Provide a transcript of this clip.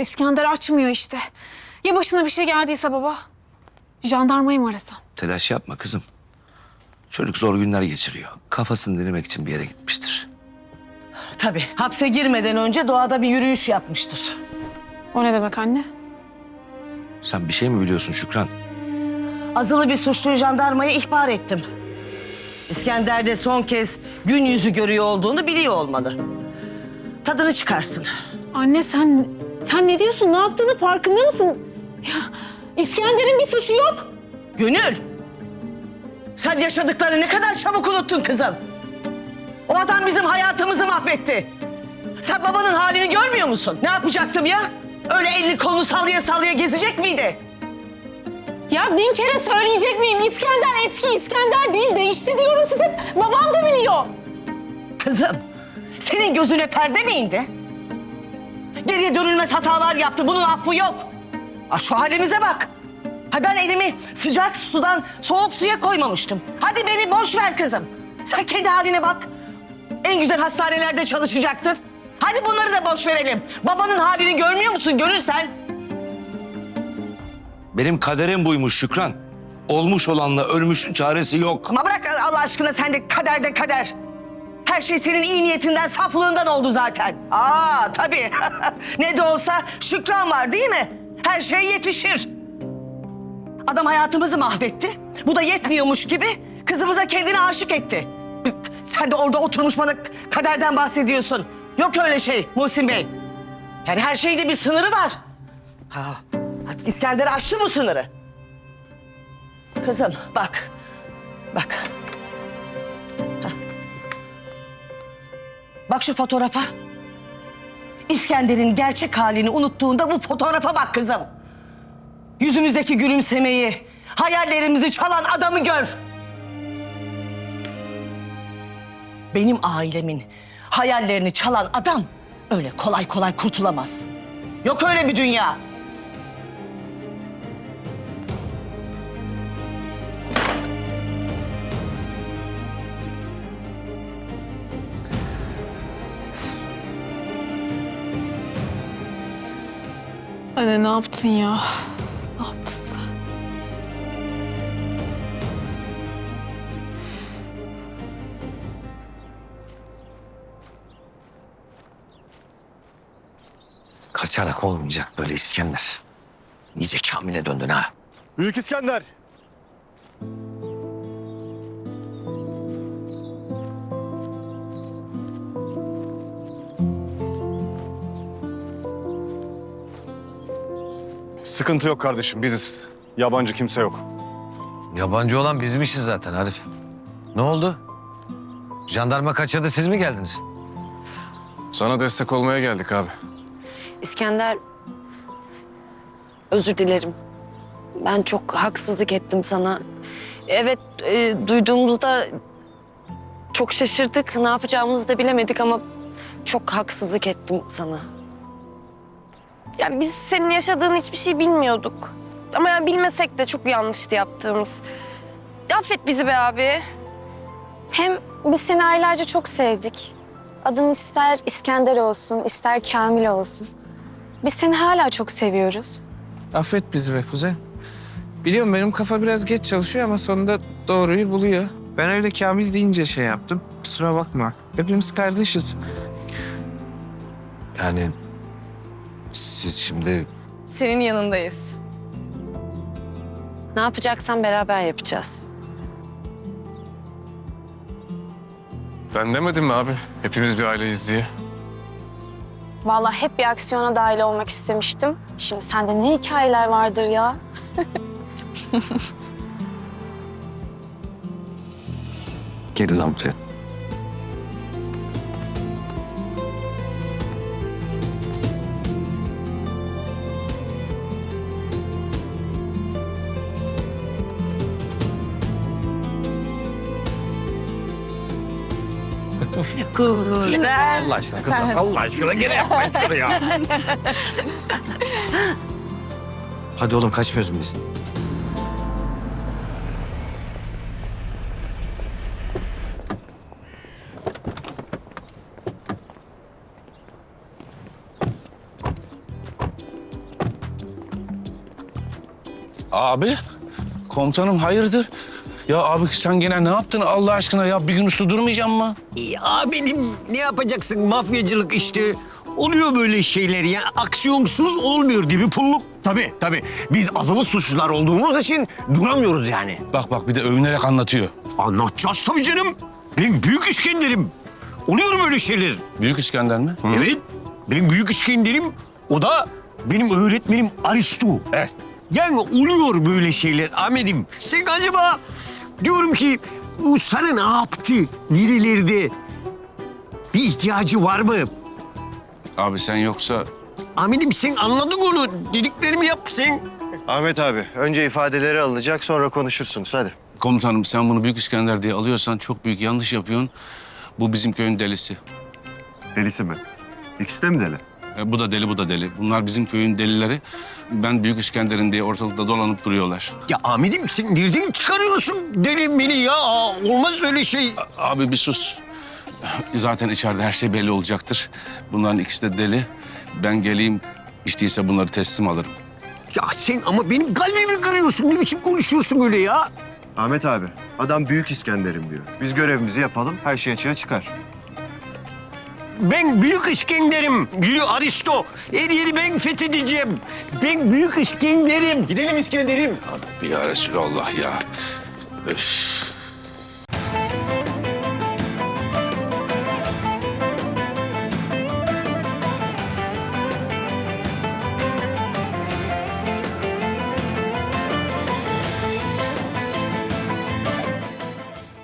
İskender açmıyor işte. Ya başına bir şey geldiyse baba? Jandarmayı mı arasam? Telaş yapma kızım. Çocuk zor günler geçiriyor. Kafasını dinlemek için bir yere gitmiştir. Tabii hapse girmeden önce doğada bir yürüyüş yapmıştır. O ne demek anne? Sen bir şey mi biliyorsun Şükran? Azılı bir suçluyu jandarmaya ihbar ettim. İskender de son kez gün yüzü görüyor olduğunu biliyor olmalı. Tadını çıkarsın. Anne sen sen ne diyorsun? Ne yaptığını farkında mısın? Ya İskender'in bir suçu yok. Gönül! Sen yaşadıklarını ne kadar çabuk unuttun kızım. O adam bizim hayatımızı mahvetti. Sen babanın halini görmüyor musun? Ne yapacaktım ya? Öyle elini kolunu sallaya sallaya gezecek miydi? Ya bin kere söyleyecek miyim? İskender eski İskender değil. Değişti diyorum size. Babam da biliyor. Kızım, senin gözüne perde mi indi? Geriye dönülmez hatalar yaptı. Bunun affı yok. Aa, şu halimize bak. Ha ben elimi sıcak sudan soğuk suya koymamıştım. Hadi beni boş ver kızım. Sen kendi haline bak. En güzel hastanelerde çalışacaktın. Hadi bunları da boş verelim. Babanın halini görmüyor musun? Görürsen. Benim kaderim buymuş Şükran. Olmuş olanla ölmüşün çaresi yok. Ama bırak Allah aşkına sen de kader de kader. Her şey senin iyi niyetinden, saflığından oldu zaten. Aa tabii. ne de olsa Şükran var değil mi? Her şey yetişir. Adam hayatımızı mahvetti. Bu da yetmiyormuş gibi kızımıza kendini aşık etti. Sen de orada oturmuş bana kaderden bahsediyorsun. Yok öyle şey Muhsin Bey. Yani her şeyde bir sınırı var. Ha, artık İskender aştı bu sınırı. Kızım bak. Bak. Bak şu fotoğrafa. İskender'in gerçek halini unuttuğunda bu fotoğrafa bak kızım. Yüzümüzdeki gülümsemeyi, hayallerimizi çalan adamı gör. Benim ailemin hayallerini çalan adam öyle kolay kolay kurtulamaz. Yok öyle bir dünya. Anne ne yaptın ya? Ne yaptın sen? Kaçarak olmayacak böyle İskender. İyice Kamil'e döndün ha. Büyük İskender. Sıkıntı yok kardeşim biziz. Yabancı kimse yok. Yabancı olan bizim işiz zaten Arif. Ne oldu? Jandarma kaçırdı siz mi geldiniz? Sana destek olmaya geldik abi. İskender, özür dilerim. Ben çok haksızlık ettim sana. Evet, e, duyduğumuzda çok şaşırdık. Ne yapacağımızı da bilemedik ama çok haksızlık ettim sana. Yani biz senin yaşadığın hiçbir şey bilmiyorduk. Ama yani bilmesek de çok yanlıştı yaptığımız. Affet bizi be abi. Hem biz seni aylarca çok sevdik. Adın ister İskender olsun, ister Kamil olsun. Biz seni hala çok seviyoruz. Affet bizi be kuzen. Biliyorum benim kafa biraz geç çalışıyor ama sonunda doğruyu buluyor. Ben öyle Kamil deyince şey yaptım. Kusura bakma. Hepimiz kardeşiz. Yani siz şimdi Senin yanındayız. Ne yapacaksan beraber yapacağız. Ben demedim mi abi? Hepimiz bir aileyiz diye. Vallahi hep bir aksiyona dahil olmak istemiştim. Şimdi sende ne hikayeler vardır ya. Geri lan buraya. Kurban. Allah aşkına kızım. Allah aşkına gene yapmayın şunu ya. Hadi oğlum kaçmıyoruz biz. Abi, komutanım hayırdır? Ya abi sen gene ne yaptın Allah aşkına ya? Bir gün uslu durmayacağım mı? Ya benim ne yapacaksın mafyacılık işte. Oluyor böyle şeyler ya. Aksiyonsuz olmuyor dibi pulluk. Tabii tabii. Biz azılı suçlular olduğumuz için duramıyoruz yani. Bak bak bir de övünerek anlatıyor. Anlatacağız tabii canım. Ben büyük İskender'im. Oluyor böyle şeyler. Büyük İskender mi? Evet. Ben büyük İskender'im. O da benim öğretmenim Aristo. Evet. Yani oluyor böyle şeyler Ahmet'im. Sen acaba diyorum ki bu sana ne yaptı? Nerelerde? Bir ihtiyacı var mı? Abi sen yoksa Ahmet'im sen anladın onu. Dediklerimi yap sen. Ahmet abi, önce ifadeleri alınacak sonra konuşursunuz hadi. komutanım sen bunu Büyük İskender diye alıyorsan çok büyük yanlış yapıyorsun. Bu bizim köyün delisi. Delisi mi? İkisi de mi deli? E, bu da deli bu da deli. Bunlar bizim köyün delileri. Ben Büyük İskender'in diye ortalıkta dolanıp duruyorlar. Ya Ahmet'im sen nereden çıkarıyorsun deli beni ya? Olmaz öyle şey. Abi bir sus. Zaten içeride her şey belli olacaktır. Bunların ikisi de deli. Ben geleyim değilse bunları teslim alırım. Ya sen ama benim kalbimi kırıyorsun. Ne biçim konuşuyorsun öyle ya? Ahmet abi, adam Büyük İskender'im diyor. Biz görevimizi yapalım, her şey açığa çıkar. Ben Büyük İskender'im. Diyor Aristo. Her yeri ben fethedeceğim. Ben Büyük İskender'im. Gidelim İskender'im. Ya Resulallah ya. Öf.